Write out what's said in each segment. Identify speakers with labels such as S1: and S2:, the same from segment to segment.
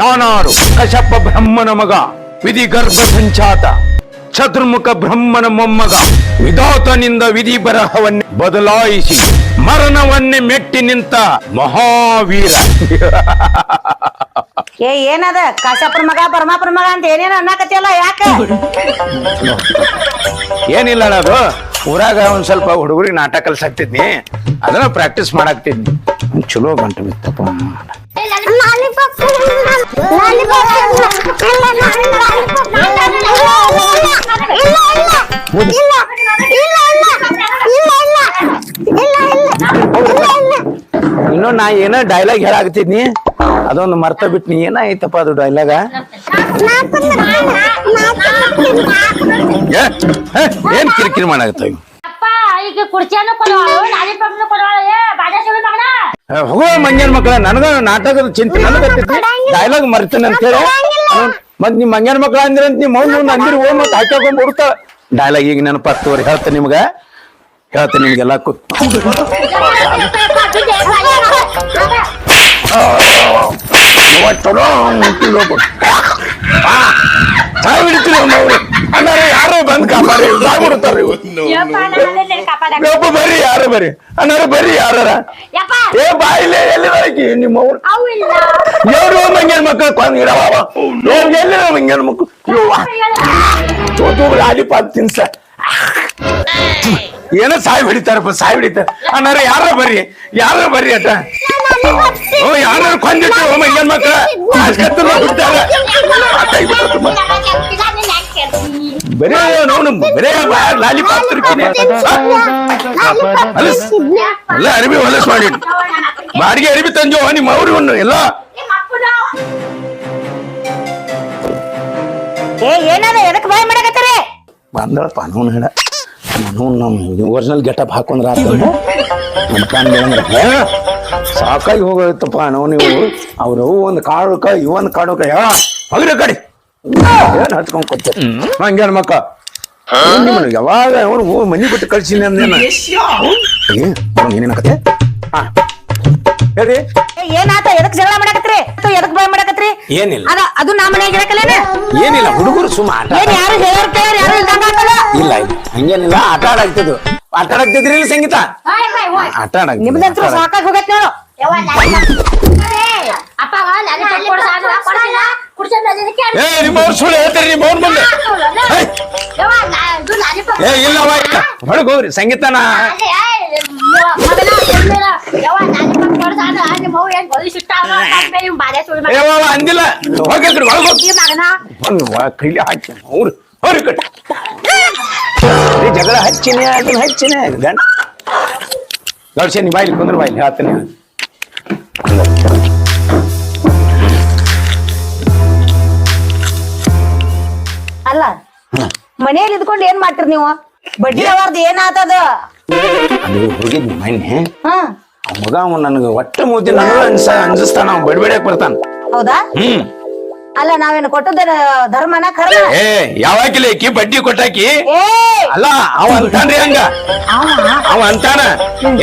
S1: ನಾನಾರು ಕಶಪ ಬ್ರಹ್ಮನ ಮಗ ವಿಧಿ ಗರ್ಭ ಸಂಚಾತ ಚತುರ್ಮುಖ ಬ್ರಹ್ಮನ ಮೊಮ್ಮಗ ವಿಧಾತನಿಂದ ವಿಧಿ ಬರಹವನ್ನೇ ಬದಲಾಯಿಸಿ ಮರಣವನ್ನೇ ಮೆಟ್ಟಿ ನಿಂತ ಮಹಾವೀರ.
S2: ಏ ಏನದ? ಕಾಶಪ್ಪನ ಮಗ ಪರಮಾಪುರ ಮಗ ಅಂತ ಏನೇನು ಅನ್ನಕತ್ತಿಯಲ್ಲ ಯಾಕ?
S1: ಏನಿಲ್ಲ ಅಣ್ಣ ಅದು. ಊರಾಗ ಒಂದ್ ಸ್ವಲ್ಪ ಹುಡುಗರಿಗೆ ನಾಟಕ ಕಲ್ಸಾಕ್ತಿದ್ನಿ ಅದನ್ನ ಪ್ರಾಕ್ಟೀಸ್ ಮಾಡಾಕ್ತಿದ್ನಿ. ಚಲೋ ಗಂಟು ಬಿತ್ತಪ್ಪ. ಇನ್ನೂ ನಾ ಏನೋ ಡೈಲಾಗ್ ಹೇಳಾಕತ್ತಿದ್ನಿ. ಅದೊಂದು ಮರ್ತ ಬಿಟ್ನಿ ಏನಾಯ್ತಪ್ಪ ಅದು ಡೈಲಾಗ ಏನ್ ಕಿರಿಕಿರಿ ಮಾಡಾಕತ್ತ
S3: ಈಗ ಕುರ್ಚಿಯನ್ನು ಕೊಡುವ. ಲಾಲಿಪಾಪ್ನು ಮಗನ
S1: ಹೋಗೋ ಮಂಗ್ಯಾನ ಮಕ್ಕಳ ನನಗ ನಾಟಕದ ಚಿಂತೆ ನನಗ ಡೈಲಾಗ್ ಮರ್ತೇನೆ ಅಂತ ಹೇಳಿ ಮತ್ ನಿಮ್ ಮಂಗ್ಯಾನ ಮಕ್ಕಳ ಅಂದ್ರೆ ಅಂತ ನಿಮ್ ಮೌನ್ ಅಂದಿರಿ ಓ ಮತ್ತೆ ಹಾಕ್ಯಾಕೊಂಡ್ ಬಿಡ್ತಾಳ ಡೈಲಾಗ್ ಈಗ ನೆನಪು ಹತ್ತುವರೆ ಹೇಳ್ತೇನೆ ನಿಮ್ಗ ಹೇಳ್ತೇನೆ ನಿಮ್ಗೆಲ್ಲ ಕೂತ್ ಅವ್ರು ಅಣ್ಣಾರೆ ಯಾರೋ ಬಂದ್ ಕಾಪಾರಿ ಬಾಗ್ಬಿಡ್ತಾರೆ ಒಬ್ಬ ಬರ್ರಿ ಯಾರು ಬರ್ರಿ ಅಣ್ಣಾರ ಬರ್ರಿ ಯಾರ ಏ ಬಾಯಿಲೆ ಎಲ್ಲಿ ನಿಮ್ಮ ಎವ್ರು ಮಂಗೇನ್ ಮಕ್ಕಳು ಕೊಂದಿರವ ಎಲ್ಲಿ ಮಂಗೇನ್ ಮಕ್ಕಳು ತೋತು ಲಾಲಿಪಾಪ್ ತಿನ್ಸ ಏನೋ ಸಾಯಿ ಬಿಡಿತಾರಪ್ಪ ಸಾಯಿ ಹಿಡಿತಾರ ಅಣ್ಣಾರ ಯಾರ ಬರ್ರಿ ಯಾರ ಬರ್ರಿ ಅಟ್ಟ ಓ ಯಾರು ಕೊಂದಿಟ್ಟು ಮಂಗೇನ್ ಮಕ್ಕಳ ಬಿಡ್ತಾರ ಬರೇ ನೋಡು ಬರೇ ತಿರ್ತೀನಿ ಎಲ್ಲ ಅರಿವಿ ಹೊಲಸ್ ಮಾಡಿ. ಬಾಡಿಗೆ ಅರಿವಿ ತಂಜೋ ನಿಮ್ಮ ಅವ್ರು ಎಲ್ಲ.
S2: ಏ ಏನದ ಎದಕ್ ಬಾಯ್ ಮಾಡಕತ್ತೀರಿ?
S1: ಬಂದಳಪ್ಪ ನೋನ್ ಹೇಳ. ನೋನ್ ನಮ್ಮ ಒರಿಜಿನಲ್ ಗೆಟಪ್ ಹಾಕೊಂಡ್ರ ಸಾಕಾಗಿ ಹೋಗತ್ತಪ್ಪ ನಾವು ನೀವು ಅವ್ರು ಒಂದು ಕಾಡು ಕ ಇವನ್ ಕಾಡು ಕ ಯಾ ಹೋಗ್ರಿ ಕಡೆ. ಏನ್ ಹಚ್ಕೊಂಡ್ ಕೊಟ್ಟೆ ಹಂಗೇನ್ ಮಕ್ಕ? ಯಾವಾಗ ಅವನು ಮನಿ ಬಿಟ್ಟು ಕಳ್ಸಿನಿ ಅಂದೇನ ಏನೇನ ಕತೆ ಹಾ. ಹೇಳ್ರಿ.
S2: ಏ, ಏನಾತ ಎದಕ್ ಜಗಳ ಮಾಡಕತ್ರಿ? ಅಥವಾ ಎದಕ್ ಬಾಯ್ ಮಾಡಕತ್ರಿ?
S1: ಏನಿಲ್ಲ.
S2: ಅದ ಅದು ನಾ ಮನ್ಯಾಗ ಇರಕಲೇನ
S1: ಏನಿಲ್ಲ ಹುಡುಗರು ಸುಮ್ಮ ಆಟ
S2: ಏನ್ ಯಾರು ಹೇಳೋರ್ ಕೇಳೋರ್ ಯಾರು ಇಲ್ದಂಗ
S1: ಇಲ್ಲ ಇಲ್ಲ. ಹಂಗೇನಿಲ್ಲ ಆಟ ಆಡಾಕ್ತಿದ್ವು. ಆಟ ಆಡಾಕ್ತಿದ್ರಿ ಇಲ್ಲ ಸಂಗೀತ? ಆಟ ಆಡಾಕ್ತಿದ್ವಿ
S2: ನಿಮ್ದಂತ್ರು ಸಾಕಾಗಿ ಹೋಗತ್ ನೋಡು.
S3: ಅಪ್ಪ ಕೊಡ್ಸಿಲ್ಲ.
S1: ಏ ನಿಮ್ಮ ಅವ್ರು ಸುಳ್ಳು ಹೇಳ್ತಾರೆ ನಿಮ್ಮ ಅವ್ರ ಮುಂದೆ. ಏ ಇಲ್ಲ. ಹೊರಗೆ ಹೋಗ್ರಿ ಸಂಗೀತನ.
S3: ಅದೇ, ಏ, ಮ- ಮಗನ ಕೊಡ್ಲಿಲ್ಲ. ಯವ್ವ, ಲಾಲಿಪಾಪ್ ಕೊಡ್ಸಾನು, ನಿಮ್ಮ ಬಲಿ ಸುಟ್ಟಾವ, ಕಪ್ಪೆ ಇವ್ನ್ ಬಾಲೆ ಸುಳಿ ಮಗ.
S1: ಏ ಅಂದಿಲ್ಲ. ಹೋಗಿ ಒಳಗೆ ಹೋಗಿ. ಕೈಲಿ ಹಾಕಿ ಅವ್ರು ಕಟ್ಟ. ಜಗಳ ಹಚ್ಚಿನಿ ಅದನ್ನ ಹಚ್ಚಿನಿ ಗಂಡ. ಗಡ್ಸೆ ನೀ ಬಾಯ್ಲಿ ಕುಂದ್ರ ಬಾಯ್ಲಿ ಹೇಳ್ತೀನಿ.
S2: ಮನೇಲಿ ಇದ್ಕೊಂಡು ಏನ್ ಮಾಡ್ತೀರಿ ನೀವು? ಬಡ್ಡಿ ಅವರ್ದು ಏನಾತದ?
S1: ಅದು ಹೋಗಿದ್ನಿ ಮೊನ್ನೆ
S2: ಹ್ಮ್
S1: ಆ ಮಗ ಅವ ನನಗೆ ಒಟ್ಟ ಮೂತಿ ನನಗ ಅನ್ಸ ಅನ್ಸಿಸ್ತಾನ ಅವ್ ಬಡ್ಬೇಡಕ್ ಬರ್ತಾನ.
S2: ಹೌದಾ?
S1: ಹ್ಮ್.
S2: ಅಲ್ಲ ನಾವೇನು ಕೊಟ್ಟದ ಧರ್ಮನ ಕರ್ಮ?
S1: ಏ ಯಾವಾಕಿಲ್ಲ ಈಕಿ? ಬಡ್ಡಿ ಕೊಟ್ಟಾಕಿ?
S2: ಏ!
S1: ಅಲ್ಲ ಅವ ಅಂತಾನ್ರಿ ಹಂಗ.
S2: ಅವ
S1: ಅಂತಾನ.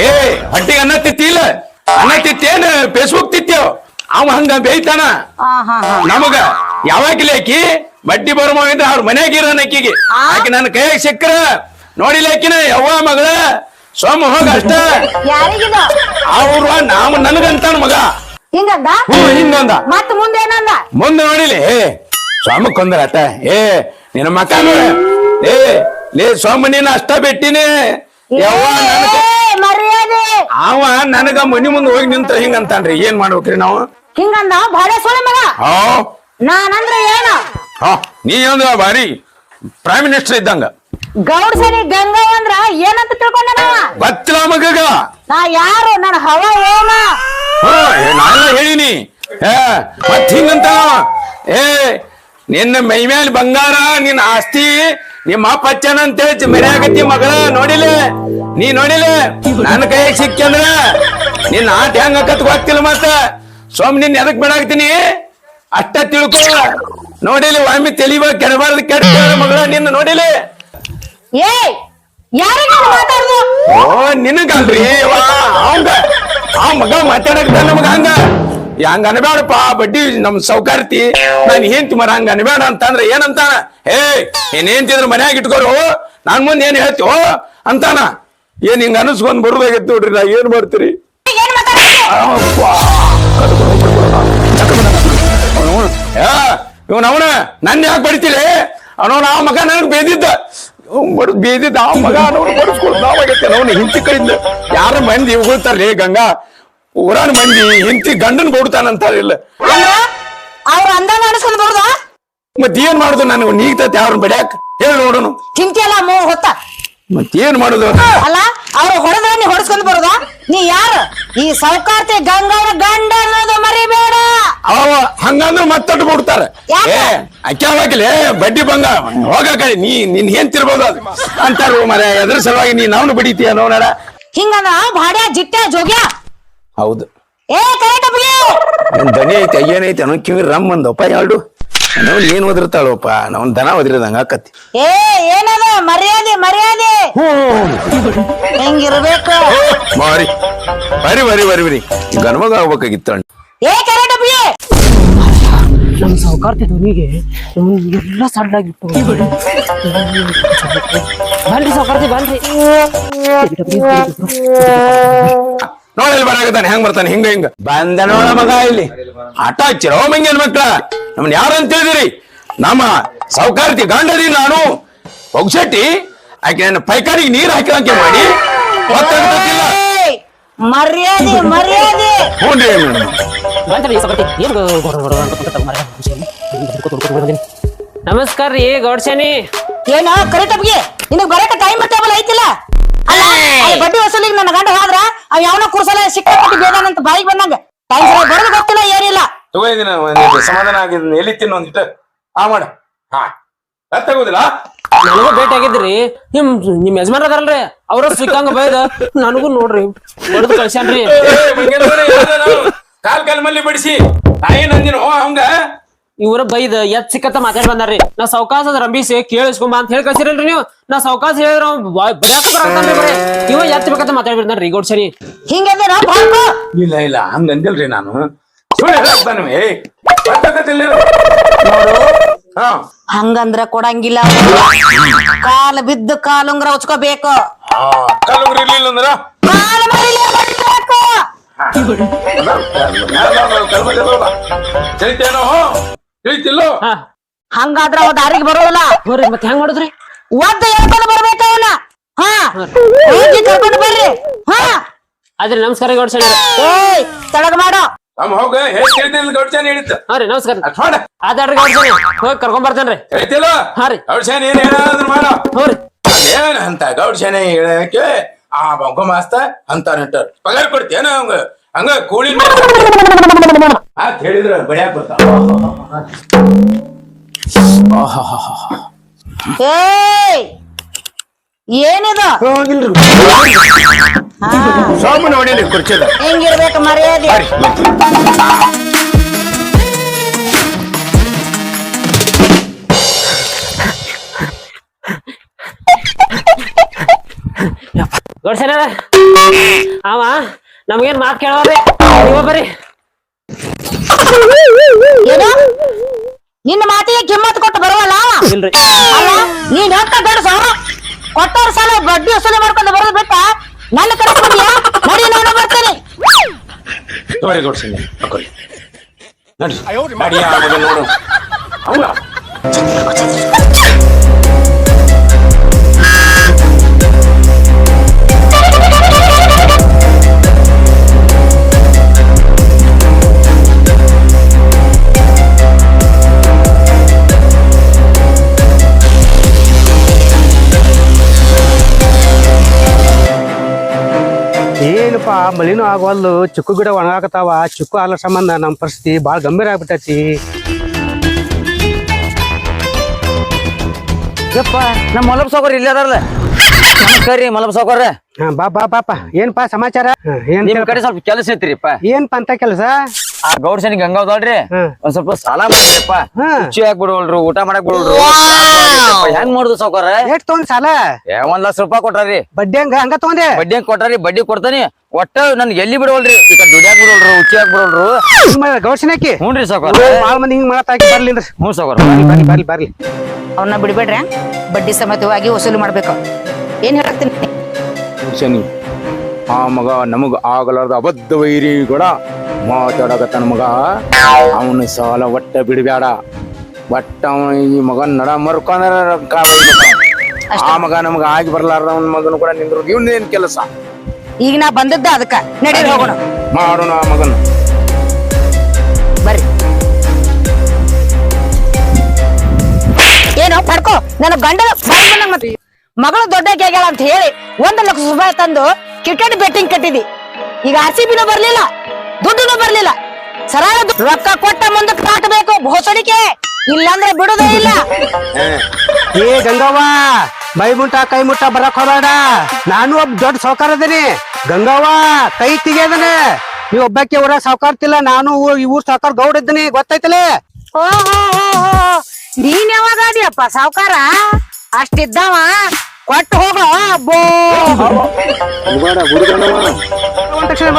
S1: ಏ ಹೊಟ್ಟಿಗೆ ಅನ್ನ ತಿತ್ತಿಲ್ಲ. ಅನ್ನ ತಿತ್ತೇನ ಫೇಸ್ಬುಕ್ ತಿತ್ತೇವ್ ಅವ ಹಂಗ ಬೇಯ್ತಾನ.
S2: ಆ, ಹಾ ಹಾ.
S1: ನಮಗ ಯಾವಾಗಿಲ್ಲ ಆಕಿ ಬಡ್ಡಿ ಬರಮ ಇದ್ರ ಅವ್ರ ಮನ್ಯಾಗ ಇರೋನ್ ಆಕೆ ನನ್ನ ಕೈಯಾಗ ಸಿಕ್ಕ್ರ ನೋಡಿಲ್ಲ ಆಕಿನ ಯವ್ವ ಮಗಳ ಸೋಮ ಹೋಗ ಅಷ್ಟ.
S2: ಯಾರಿಗಿದ?
S1: ಅವ್ರ ನಾವ್ ನನಗಂತಾನ ಮಗ.
S2: ಹಿಂಗಂದ?
S1: ಹ್ಞೂ ಹಿಂಗಂದ.
S2: ಮತ್ ಮುಂದೆ ಏನಂದ?
S1: ಮುಂದೆ ನೋಡಿಲಿ. ಹೇ ಸ್ವಾಮ ಕೊಂದ್ರ ಆತ ಏ ನಿನ್ನ ಮಕ್ಕ ನೋಡ. ಏ ಲೇ ಸ್ವಾಮ ನೀನ್ ಅಷ್ಟ ಬಿಟ್ಟಿನಿ. ಯವ್ವ ನನಗ
S2: ಏ, ಮರ್ಯಾದೆ.
S1: ಅವ ನನಗ ಮನಿ ಮುಂದೆ ಹೋಗಿ ನಿಂತ ಹಿಂಗಂತಾನ್ರಿ. ಏನ್ ಮಾಡ್ಬೇಕ್ರಿ ನಾವು?
S2: ಹಿಂಗಂದ? ಬಾಳೆ ಸೋಳೆ ಮಗ.
S1: ಹಾ.
S2: ನಾನಂದ್ರ ಏನು?
S1: ಹಾ ನೀ ಅಂದ್ರ ಬಾರಿ ಪ್ರೈಮ್ ಮಿನಿಸ್ಟರ್ ಇದ್ದಂಗ.
S2: ಗೌಡ್ ಸರಿ ಅಂದ್ರ ಏನಂತ ತಿಳ್ಕೊಂಡ
S1: ಗೊತ್ತಿಲ್ಲ ಮಗಗ.
S2: ನಾ ಯಾರು? ನನ್ನ ಹವ ಓಮ
S1: ನಾನೆಲ್ಲ ಹೇಳಿನಿ. ಏ ಮತ್ ಹಿಂಗಂತ? ಏ ನಿನ್ನ ಮೈ ಮೇಲೆ ಬಂಗಾರ ನಿನ್ನ ಆಸ್ತಿ ನಿಮ್ಮ ಅಪ್ಪ ಹಚ್ಚನ ಅಂತ ಹೇಳಿ ಮೆರೆಯಾಗತ್ತಿ ಮಗಳ ನೋಡಿಲೆ? ನೀ ನೋಡಿಲೆ? ನನ್ನ ಕೈ ಸಿಕ್ಕಂದ್ರ ನಿನ್ನ ಆಟ ಹೆಂಗ ಗೊತ್ತಿಲ್ಲ ಮತ್ತ? ಸೋಮ್ ನಿನ್ ಎದಕ್ ಬೇಡಾಗ್ತೀನಿ ಅಷ್ಟ ತಿಳ್ಕೊ. ನೋಡಿಲಿ ಒಮ್ಮೆ ತೆಲಿವ ಕೆಡಬಾರ್ದು ಕೆಟ್ಟ ಮಗಳ ನಿನ್ನ ನೋಡಿಲಿ?
S2: ಏ ಯಾರಿಗೆ ಮಾತಾಡುದು?
S1: ಓ ನಿನಗಲ್ರಿ ಅವಂಗ ಆ ಮಗ ಮಾತಾಡಕ್ ನಮಗ ಹಂಗ. ಹಂಗ ಅನ್ಬೇಡಪ್ಪ ಬಡ್ಡಿ ನಮ್ ಸೌಕಾರ್ತಿ. ನಾನ್ ಹೆಂಡ್ತಿ ಮರ ಹಂಗ ಅನ್ಬೇಡ ಅಂತಂದ್ರ ಏನಂತ ಏ ಏನ್ ಹೆಂಡ್ತಿದ್ರ ಮನ್ಯಾಗ ಇಟ್ಕೋರು? ನಾನ್ ಮುಂದೆ ಏನ್ ಹೇಳ್ತೀವೋ ಅಂತಾನ. ಏನ್ ಹಿಂಗ ಅನಸ್ಕೊಂಡ್ ಬರುದಾಗಿತ್ತು ನೋಡ್ರಿ ನಾ ಏನ್ ಮಾಡ್ತೀರಿ? ಏ. ಇವನ್ ಅವನ ನನ್ನ ಯಾಕೆ ಬಡಿತೀರಿ? ಅವನವನ ಆ ಮಗ ನನಗೆ ಬೇದಿದ್ದ. ಬಡದ್ ಬೇದಿದ್ದ ಆ ಮಗ ಅವನು ಬಡಿಸ್ಕೊಡ್. ನಾವಾಗೈತೆ ಅವನು ಹಿಂತಿ ಕೈಯಿಂದ. ಯಾರ ಮಂದಿ ಉಗುಳ್ತಾರ್ರಿ ಗಂಗಾ? ಊರಾನ ಮಂದಿ ಹಿಂತಿ ಗಂಡನ್ ಕೊಡ್ತಾನಂತಾರ ಇಲ್ಲ.
S2: ಮತ್ತೇನ್ ಅವ್ರ ಅನ್ಸ್ಕೊಂಡ್ ಬರುದ
S1: ಮತ್ ಏನ್ ಮಾಡುದು ನನಗೆ? ನೀಗ್ತೈತಿ ಅವ್ರನ್ನ ಹೇಳ ಹೇಳಿ ನೋಡೋಣ
S2: ತಿಂತಿಯಲ್ಲ ಮೂರ್ ಹೊತ್ತ.
S1: ಮತ್ ಏನ್ ಮಾಡುದು?
S2: ಅಲ್ಲ ಅವ್ರು ಹೊಡೆದ್ರ ನೀ ಹೊಡೆಸ್ಕೊಂಡ್ ಬರುದ? ನೀ ಯಾರು? ಈ ಸೌಕಾರ್ತಿ ಗಂಗಾರ ಗಂಡ ಅನ್ನೋದು ಮರಿಬೇಡ.
S1: ಅವ ಹಂಗಂದ್ರ ಮತ್ತಟ್ಟು ಕೊಡ್ತಾರ.
S2: ಯಾಕೆ?
S1: ಏ ಅಕ್ಯಾವಾಗಲೇ ಬಡ್ಡಿ ಬಂಗ ಹೋಗಕ ನೀ ನಿನ್ ಏನ್ ತಿರ್ಬೋದು ಅದು? ಅಂತಾರ ಮರ ಎದ್ರ ಸಲುವಾಗಿ ನೀನ್ ಅವನು ಬಡಿತೀಯ ನೋಡ
S2: ಹಿಂಗಂದ್ರ ಭಾಡ್ಯ ಜಿಟ್ಟ ಜೋಗ್ಯ.
S1: ಹೌದು.
S2: ಏ ಕರೆಕ್ಟ್
S1: ನನ್ ದನಿ ಐತೆ ಏನೈತೆ ಅನ್ನೋ ಕಿವಿ ರಮ್ ಅಂದಪ್ಪ ಎರಡು. ನಾವು ಏನ್ ಒದಿರ್ತಾಳಪ್ಪ ನಾವ್ ದನ ಒದಿರದಂಗ ಆಕತಿ.
S2: ಏ ಏನದ? ಮರ್ಯಾದೆ ಮರ್ಯಾದೆ. ಹೆಂಗಿರ್ಬೇಕು?
S1: ಮಾರಿ. ಬರಿ ಬರಿ ಬರಿ ಬರಿ ಗನ್ಮಗ ಆಗ್ಬೇಕಾಗಿತ್ತು
S2: ಏ ಕರೆಕ್ಟ್ ಬಿಗಿ
S4: ನಮ್ ಸಾವುಕಾರ್ತಿ ಧ್ವನಿಗೆ ಎಲ್ಲ ಸಡ್ಲಾಗಿತ್ತು ಬನ್ರಿ ಸಾವುಕಾರ್ತಿ ಬನ್ರಿ.
S1: ನೋಡಲ್ಲಿ ಬರಾಕತ್ತಾನೆ ಹೆಂಗ್ ಬರ್ತಾನೆ ಹಿಂಗ ಹಿಂಗ. ಬಂದ ನೋಡ ಮಗ ಇಲ್ಲಿ. ಆಟ ಹಚ್ಚಿರೋ ಮಂಗೇನ್ ಮಕ್ಳ. ನಮ್ನ ಯಾರಂತ ಹೇಳಿದಿರಿ ನಮ್ಮ ಸೌಕಾರ್ತಿ ಗಂಡದಿ ನಾನು. ಒಗ್ಸಟ್ಟಿ ಆಕೆ ನನ್ನ ಪೈಕಾರಿಗೆ ನೀರ್ ಹಾಕಿದಂಗೆ ಮಾಡಿ.
S2: ಮರ್ಯಾದೆ ಮರ್ಯಾದೆ.
S1: ಹ್ಞೂ.
S4: ನಮಸ್ಕಾರ ರೀ ಗೌಡ್ಸೇನಿ.
S2: ಏನ ಕರೆಕ್ಟ್ ಅಪ್ಗೆ ನಿನಗ್ ಬರಕ ಟೈಮ್ ಟೇಬಲ್ ಐತಿಲ್ಲ? ಅಲ್ಲ ಅಲ್ಲಿ ಬಡ್ಡಿ ವಸೂಲಿಗೆ ನನ್ನ ಗಂಡ ಹೋದ್ರ ಅವ್ ಯಾವನ ಕುರ್ಸಲ ಸಿಕ್ಕಾಪಟ್ಟಿ ಬೇದಾನಂತ ಬಾಯಿಗೆ ಬಂದಂಗ. ಟೈಮ್ ಸಲ ಬರೋದು ಗೊತ್ತಿಲ್ಲ ಏನಿಲ್ಲ.
S1: ಒಂದಿಟ್ಟು ಸಮಾಧಾನ ಆಗಿದ್ ಎಲ್ಲಿ ತಿನ್ನು ಒಂದಿಟ್ಟು ಆ ಮಾಡ. ಹಾ. ತಗೋದಿಲ್ಲ?
S4: ನನಗೂ ಭೇಟಿ ಆಗಿದ್ರಿ. ನಿಮ್ ನಿಮ್ ಯಜಮಾನ್ ಅದಾರಲ್ರಿ ಅವ್ರ ಸಿಕ್ಕಂಗ ಬೈದ ನನಗೂ ನೋಡ್ರಿ. ಬಡದು ಕಳ್ಸ್ಯಾನ್ರಿ.
S1: ಕಾಲ್ ಕಾಲ್ ಮಲ್ಲಿ ಬಡಿಸಿ. ನಾ ಏನ್ ಹೋ ಅವಂಗ.
S4: ಇವ್ರ ಬೈದ ಎತ್ ಸಿಕ್ಕತ್ತ ಮಾತಾಡಿ ಬಂದಾರ್ರಿ ನಾ ಸೌಕಾಸದ ರಂಭಿಸಿ ಕೇಳಿಸ್ಕೊಂಬ ಅಂತ ಹೇಳಿ ಕಳ್ಸಿರಲ್ರಿ ನೀವು ನಾ ಸೌಕಾಸ ಹೇಳಿದ್ರ ಬರೀ ಬರೇ ಇವ ಎತ್ ಬೇಕಂತ ಮಾತಾಡಿ ಬಂದಾರ್ರಿ ಗೌಡ್ಸೇನಿ
S2: ಹಿಂಗಂದ್ರೆ
S1: ಇಲ್ಲ ಇಲ್ಲ ಹಂಗ ಅಂದಿಲ್ರಿ ನಾನು
S2: ಹಂಗಂದ್ರ ಕೊಡಂಗಿಲ್ಲ ಕಾಲ ಬಿದ್ದು ಕಾಲುಂಗ್ರ ಉಚ್ಕೋಬೇಕು ಕಾಲ ಮರಿಲಿ ಹೊಡಿಬೇಕು.
S1: ತಿಳಿತೇನೋ ತಿಳಿತಿಲ್ಲೋ
S4: ಹಾ.
S2: ಹಂಗಾದ್ರ ಅವ ದಾರಿಗೆ ಬರೋಲ್ಲ
S4: ಬರ್ರಿ ಮತ್ತೆ ಹೆಂಗ್ ಮಾಡುದ್ರಿ?
S2: ಒದ್ದ ಹೇಳ್ಕೊಂಡು ಬರ್ಬೇಕ ಅವನ ಹಾ. ಹೋಗಿ ಕರ್ಕೊಂಡು ಬರ್ರಿ. ಹಾ.
S4: ಆದ್ರೆ ನಮಸ್ಕಾರ ಗೌಡ್ಸೇನಿ
S2: ಏಯ್ ತಡಗ ಮಾಡೋ.
S1: ನಮ್ ಹೋಗ ಹೇಗ್ ತಿಳಿತಿಲ್ಲ ಗೌಡ್ಚಾನ ಹೇಳಿತ್ತ
S4: ಹಾ ರೀ ನಮಸ್ಕಾರ. ಗೌಡ್ಸೇನಿ ಹೋಗಿ ಕರ್ಕೊಂಡ್ ಬರ್ತೇನ್ರಿ ಹಾ ರೀ.
S1: ಏನ್ ಏನಾದ್ರು ಮಾಡ.
S4: ಹ್ಞೂ ರೀ
S1: ಅದೇನ್ ಅಂತ ಗೌಡ್ಚಾನ ಹೇಳಕ್ಕೆ? ಆ ಬೊಗ್ಗ ಮಾಸ್ತ ಅಂತ ನೆಟ್ಟರ್ ಪಗಾರ ಕೊಡ್ತೇನ ಅವಂಗ? ಹಂಗ ಕೂಲಿ ಅಂತ ಹೇಳಿದ್ರ ಬಡಿಯಾಕ ಬರ್ತಾವ
S2: ಏಯ್! ಏನಿದು?
S1: ಸೋಮ ನೋಡಿರಿ ಕುರ್ಚಿದ.
S2: ಹೆಂಗಿರ್ಬೇಕು ಮರ್ಯಾದೆ?
S4: ಗೌಡ್ಸೇನ? ಅವ? ನಮ್ಗೇನ್ ಮಾತ್ ಕೇಳವ್ರಿ ನೀವ ಬರ್ರಿ.
S2: ಏನು? ನಿನ್ನ ಮಾತಿಗೆ ಕಿಮ್ಮತ್ ಕೊಟ್ಟು ಬರುವಲ್ಲ?
S4: ಇಲ್ರಿ.
S2: ಅಲ್ಲ ನೀನ್ ಹೇಳ್ತ ಸಾವಿರ. ಕೊಟ್ಟವ್ರ ಸಾಲ ಬಡ್ಡಿ ವಸೂಲಿ ಮಾಡ್ಕೊಂಡು ಬರೋದು ಬಿಟ್ಟ ನನ್ನ ಕರ್ಕೊಂಡ್ಯಾ ನೋಡಿ ನಾನು ಬರ್ತೇನೆ.
S1: ನೋಡಿ ಗೌಡ್ಸಂಗ ಹಾಕೊಳ್ಳಿ ನೋಡಿ. ನೋಡು ಹೌದ
S5: ಏನಪ್ಪ ಮಳಿನೂ ಆಗವಲ್ಲು. ಚಿಕ್ಕು ಗಿಡ ಒಣಗಾಕತ್ತಾವ. ಚಿಕ್ಕು ಆಗ್ಲ ಸಂಬಂಧ ನಮ್ಮ ಪರಿಸ್ಥಿತಿ ಭಾಳ ಗಂಭೀರ ಆಗ್ಬಿಟ್ಟೈತಿ.
S6: ಯಪ್ಪ ನಮ್ಮ ಮಲಬ್ ಸಾವ್ಕಾರ ಇಲ್ಲೇ ಅದಾರಲ್ಲ? ನಮಸ್ಕಾರ ರೀ ಮಲಬ್ ಸಾವ್ಕಾರ.
S5: ಹಾ ಬಾ ಬಾ ಬಾಪ ಏನಪ್ಪ ಸಮಾಚಾರ? ಹಾ, ಏನ್
S6: ನಿಮ್ ಕಡೆ ಸ್ವಲ್ಪ ಕೆಲಸ ಐತ್ರಿಪ್ಪ.
S5: ಏನಪ್ಪ ಅಂತ ಕೆಲಸ?
S6: ಆ ಗೌಡ್ಸನಿ ಗಂಗಾವದಲ್ರಿ. ಒಂದ್ ಸ್ವಲ್ಪ ಸಾಲ ಮಾಡಿದ್ರಪ್ಪ
S5: ಹ್ಮ್.
S6: ಹುಚ್ಚಿ ಹಾಕ್ ಬಿಡವಲ್ರು ಊಟ ಮಾಡಕ್ ಬಿಡವಲ್ರು. ಹೆಂಗ್ ಮಾಡುದು ಸಾವ್ಕಾರ?
S5: ಎಷ್ಟ್ ತಗೊಂಡ್ ಸಾಲ?
S6: ಏ ಒಂದ್ ಲಕ್ಷ ರೂಪಾಯಿ ಕೊಟ್ಟಾರಿ
S5: ಬಡ್ಡಿ ಹಂಗ ಹಂಗ ತಗೊಂಡೆ?
S6: ಬಡ್ಡಿ ಹಂಗ್ ಕೊಟ್ಟಾರಿ ಬಡ್ಡಿ ಕೊಡ್ತಾನಿ. ಒಟ್ಟ ನನ್ಗೆ ಎಲ್ಲಿ ಬಿಡವಲ್ರಿ? ಈಗ ಕಡೆ ದುಡ್ಯಾಕ್ ಬಿಡವಲ್ರು ಹುಚ್ಚಿ ಹಾಕ್ ಬಿಡವಲ್ರು?
S5: ಗೌಡ್ಸಿನಾಕಿ
S6: ಹ್ಞೂನ್ರಿ ಸಾವ್ಕಾರ.
S5: ಬಾಳ ಮಂದಿ ಹಿಂಗ್ ಮಾಡತ್ತಾಕಿ ಬರ್ಲಿಲ್ರಿ
S6: ಹ್ಞೂ ಸಾವ್ಕಾರ.
S5: ಬರ್ಲಿ ಬರ್ಲಿ ಬರ್ಲಿ
S2: ಅವನ್ನ ಬಿಡ್ಬೇಡ್ರಿ ಬಡ್ಡಿ ಸಮೇತವಾಗಿ ವಸೂಲಿ ಮಾಡ್ಬೇಕು. ಏನ್ ಹೇಳ್ತೀನಿ
S1: ಶನಿ ಆ ಮಗ ನಮಗ ಆಗಲಾರ್ದ ಅಬದ್ಧ ವೈರಿ ಕೂಡ ಮಾತಾಡಕತ್ತಾನ ಮಗ. ಅವನ ಸಾಲ ಒಟ್ಟ ಬಿಡಬೇಡ ಒಟ್ಟ ಅವ ಈ ಮಗನ್ ನಡ ಮರ್ಕೊಂಡ್ರ ರೊಕ್ಕ ಒಯ್ಬೇಕ ಆ ಮಗ ನಮ್ಗ ಆಗಿ ಬರ್ಲಾರ್ದ ಅವನ ಮಗನ ಕೂಡ ನಿಂದ್ರು. ಇವ್ನೇನ್ ಕೆಲಸ?
S2: ಈಗ ನಾ ಬಂದಿದ್ದ ಅದಕ್ಕ. ನಡೀರಿ ಹೋಗೋಣ.
S1: ಮಾಡೋಣ ಆ ಮಗನ.
S2: ಬರ್ರಿ. ಏನೋ ಪಡ್ಕೋ. ನನ್ನ ಗಂಡ ಬಾಯಿ ಬಂದಂಗ್ ಮತ್ತೆ ಮಗಳು ದೊಡ್ಡ ಆಗ್ಯಾಳ ಅಂತ ಹೇಳಿ ಒಂದು ಲಕ್ಷ ರೂಪಾಯಿ ತಂದು ಕ್ರಿಕೆಟ್ ಬೆಟ್ಟಿಂಗ್ ಕಟ್ಟಿದಿ ಈಗ ಆರ್ ಸಿ ಬಿನೂ ಬರ್ಲಿಲ್ಲ. ದುಡ್ಡುನು ಬರ್ಲಿಲ್ಲ. ಸರಳ ದು- ರೊಕ್ಕ ಕೊಟ್ಟ ಮುಂದಕ್ಕೆ ಕಾಟಬೇಕು ಬಹುಸಡಿಕೆ ಇಲ್ಲಾಂದ್ರೆ ಬಿಡುದೇ ಇಲ್ಲ.
S5: ಏ ಗಂಗವ್ವ ಮೈ ಮುಟ್ಟ ಕೈ ಮುಟ್ಟ ಬರಕ್ ಹೋಗಬೇಡ. ನಾನು ಒಬ್ಬ ದೊಡ್ಡ ಸಾವ್ಕಾರ ಅದೀನಿ. ಗಂಗವ್ವ ಕೈ ತೆಗಿಯದನೆ ನೀವ್ ಒಬ್ಬಾಕಿ ಊರ ಸಾವ್ಕಾರ್ತಿಲ್ಲ ನಾನು ಈ ಊರ್ ಸಾವ್ಕಾರ ಗೌಡ ಇದ್ದೀನಿ. ಗೊತ್ತೈತಲೇ
S2: ಓ ಹೋ ಹೋ ಹೋ ನೀನ್ ಯಾವಾಗ ಅದಿಯಪ್ಪ ಸಾವ್ಕಾರ? ಅಷ್ಟಿದ್ದವ? ಕೊಟ್ಟು ಹೋಗೋ ಬೋ.
S5: ತಕ್ಷಣ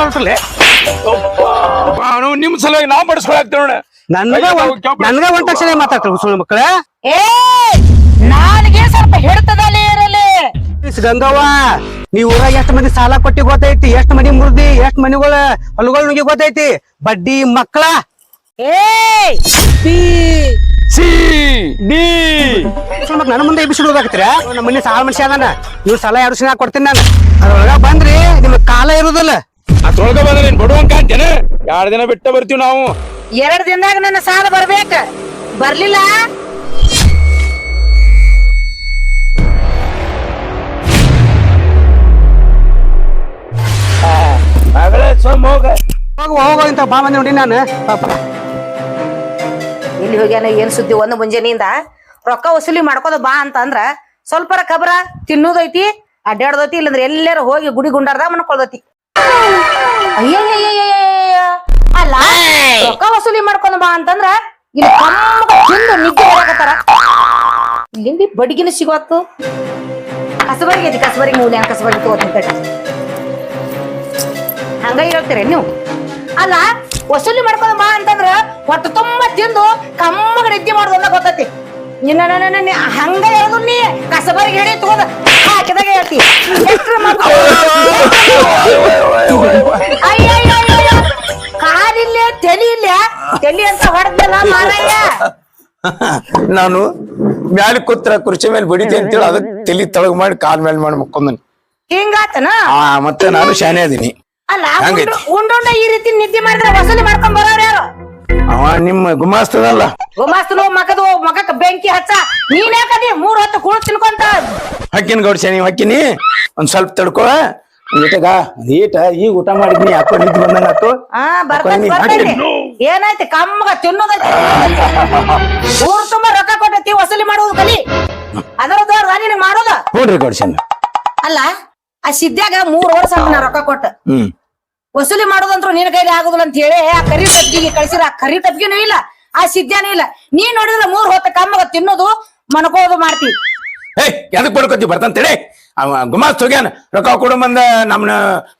S1: ನಿಮ್ ಸಲುವಾಗಿ ನಾವು ಬಡಿಸ್ಕೊಳಕ್ತೇವೆ ನೋಡ.
S5: ನನ್ಗ ಒಂದ್- ನನ್ಗ ಒಂದ್ ತಕ್ಷಣ ಮಾತಾಡ್ತಾರೆ ಸುಳ್ಳು ಮಕ್ಕಳ?
S2: ಏ ನಾಲ್ಗೆ ಸ್ವಲ್ಪ ಹಿಡ್ತದಲ್ಲಿ ಇರಲಿ.
S5: ಗಂಗವ್ವ ನೀವು ಊರಾಗ ಎಷ್ಟ್ ಮಂದಿ ಸಾಲ ಕೊಟ್ಟಿ ಗೊತ್ತೈತಿ? ಎಷ್ಟ್ ಮನಿ ಮುರ್ದಿ? ಎಷ್ಟ್ ಮನಿಗಳ ಹೊಲಗಳ ನುಗ್ಗಿ ಗೊತ್ತೈತಿ? ಬಡ್ಡಿ ಮಕ್ಕಳ.
S2: A
S1: C D.
S5: ಮತ್ತೆ ನನ್ನ ಮುಂದೆ ಎಬ್ಬಿಸಿ ಹೋಗಾಕತ್ತೀರ ನಮ್ಮ ಮನೆ ಸಾಲ ಮನುಷ್ಯ ಅದಾನ. ನೀವು ಸಾಲ ಎರಡು ಸಿನ ಕೊಡ್ತೀನಿ ನಾನು. ಅದ್ರೊಳಗ ಬಂದ್ರಿ ನಿಮ್ ಕಾಲ ಇರುದಿಲ್ಲ.
S1: ಅದ್ರೊಳಗ ಬಂದ್ರೆ ನೀನ್ ಬಡುವಂಕ ಅಂತೇನ? ಎರಡ್ ದಿನ ಬಿಟ್ಟ ಬರ್ತೀವಿ ನಾವು.
S2: ಎರಡ್ ದಿನದಾಗ ನನ್ನ ಸಾಲ ಬರ್ಬೇಕ. ಬರ್ಲಿಲ್ಲ?
S1: ಹೋಗ.
S5: ಹೋಗ ಹೋಗೋ ಇಂತ ಬಾ ಮಂದಿ ನೋಡಿ ನಾನು. ಪಾಪ.
S2: ಇಲ್ಲಿ ಹೋಗ್ಯಾನ ಏನ್ ಸುದ್ದಿ ಒಂದು ಮುಂಜಾನೆಯಿಂದ ರೊಕ್ಕ ವಸೂಲಿ ಮಾಡ್ಕೋದ ಬಾ ಅಂತ ಅಂದ್ರ ಸ್ವಲ್ಪ ಖಬರ ತಿನ್ನೋದೈತಿ ಅಡ್ಡಾಡ್ದೈತಿ ಇಲ್ಲಂದ್ರ ಎಲ್ಲರೂ ಹೋಗಿ ಗುಡಿ ಗುಂಡಾರ್ದ ಮನ್ಕೊಳ್ದೈತಿ. ಅಲ್ಲ ರೊಕ್ಕ ವಸೂಲಿ ಮಾಡ್ಕೊಂಡ್ ಬಾ ಅಂತಂದ್ರ ಇಲ್ಲಿ ತಿಂದು ನಿದ್ದೆ ಬರಾಕತ್ತಾರ. ಇಲ್ಲಿಂದ ಬಡಿಗಿನ ಸಿಗೋತ್ತು ಕಸಬರಿಗೆ ಐತಿ ಕಸಬರಿಗೆ ಮೂಲ್ಯ ಕಸಬರಿಗೆ ತಗೋತೀನಿ ಹಂಗ ಇರತ್ತೀರ ನೀವು? ಅಲ್ಲ ವಸೂಲಿ ಮಾಡ್ಕೊಂಡ ಮಾ ಅಂತಂದ್ರ ಹೊಟ್ಟೆ ತುಂಬಾ ತಿಂದು ಕಮ್ಮಗ ನಿದ್ದೆ ಮಾಡುದಲ್ಲ ಗೊತ್ತೈತಿ. ನಿನ್ನ ಹಂಗ ಹೇಳುದು ನೀ ಕಸಬರಿಗೆ ಹೇಳಿ ತಗೋದ ಹಾಕಿದಾಗ ಹೇಳ್ತಿ. ಕಾಲಿಲ್ಲ ತಲಿ ಇಲ್ಲ ತಲಿ ಅಂತ ಹೊಡೆದಲ್ಲ ಮಾರಯ್ಯ
S1: ನಾನು ಮ್ಯಾಲ ಕೂತ್ರ ಕುರ್ಚಿ ಮೇಲೆ ಬಡಿತೆ ಅಂತೇಳಿ ಅದಕ್ಕೆ ತಲಿ ತಳಗ್ ಮಾಡಿ ಕಾಲ್ ಮೇಲೆ ಮಾಡಿ ಮುಕ್ಕೊಂದನ್
S2: ಹಿಂಗಾತನ?
S1: ಹಾ ಮತ್ತೆ ನಾನು ಶಾನೆ ಅದೀನಿ.
S2: ಅಲ್ಲ
S1: ಹಂಗೈತಿ.
S2: ಉಂಡುಂಡ ಈ ರೀತಿ ನಿದ್ದೆ ಮಾಡಿದ್ರೆ ವಸೂಲಿ ಮಾಡ್ಕೊಂಡ್ ಬರೋರು ಯಾರು?
S1: ಅವ ನಿಮ್ಮ ಗುಮಾಸ್ತದಲ್ಲ
S2: ಗುಮಾಸ್ತನು ಮಗದು ಮಗಕ್ಕ ಬೆಂಕಿ ಹಚ್ಚ. ನೀನ್ ಯಾಕದಿ ಮೂರ್ ಹೊತ್ತು ಕುಳು ತಿನ್ಕೊಂತ?
S1: ಹಕ್ಕಿನ ಗೌಡ್ ನೀವು ಹಕ್ಕಿನಿ? ಒಂದ್ ಸ್ವಲ್ಪ ತಡ್ಕೊ. ಈಟಗ ಈಟ ಈಗ ಊಟ ಮಾಡಿದ್ನಿ ಯಾಕೋ ನಿಂತು ಬಂದಂಗ ಆತು
S2: ಆ ಬರ್ತೈತಿ ಬರ್ತೈತಿ ಏನಾಯ್ತಿ? ಕಮ್ಮಗ ತಿನ್ನೋದೈತಿ. ಊರ್ ತುಂಬಾ ರೊಕ್ಕ ಕೊಟ್ಟೈತಿ ವಸೂಲಿ ಮಾಡುವುದು ಕಲಿ. ಅದರ ದೊಡ್ಡ ನಿನಗ್ ಮಾಡೋದ?
S1: ಗೌಡ್ ಶಾನಿ
S2: ಅಲ್ಲ ಆ ಸಿದ್ಧಾಗ ಮೂರ್ ವರ್ಷ ಆತ್ ನಾ ರೊಕ್ಕ ಕೊಟ್ಟ.
S1: ಹ್ಮ್.
S2: ವಸೂಲಿ ಮಾಡೋದಂತ್ರು ನಿನ್ ಕೈಲಿ ಆಗುದಿಲ್ಲ ಅಂತ ಹೇಳಿ ಆ ಕರಿ ತಪ್ಪಿಗೆ ಕಳ್ಸಿರ ಆ ಕರಿ ತಪ್ಪಿಗೆನೂ ಇಲ್ಲ ಆ ಸಿದ್ಧಾನೂ ಇಲ್ಲ. ನೀನ್ ನೋಡಿದ್ರೆ ಮೂರ್ ಹೊತ್ತ ಕಮ್ಮಗ ತಿನ್ನೋದು ಮನಕೋದು ಮಾಡ್ತಿ.
S1: ಏಯ್ ಎದಕ್ ಬಡ್ಕೊತಿ? ಬರ್ತಂತೇಳಿ ಅವ ಗುಮಾಸ್ತ ಹೋಗ್ಯಾನ. ರೊಕ್ಕ ಕೊಡು ಬಂದ ನಮ್ನ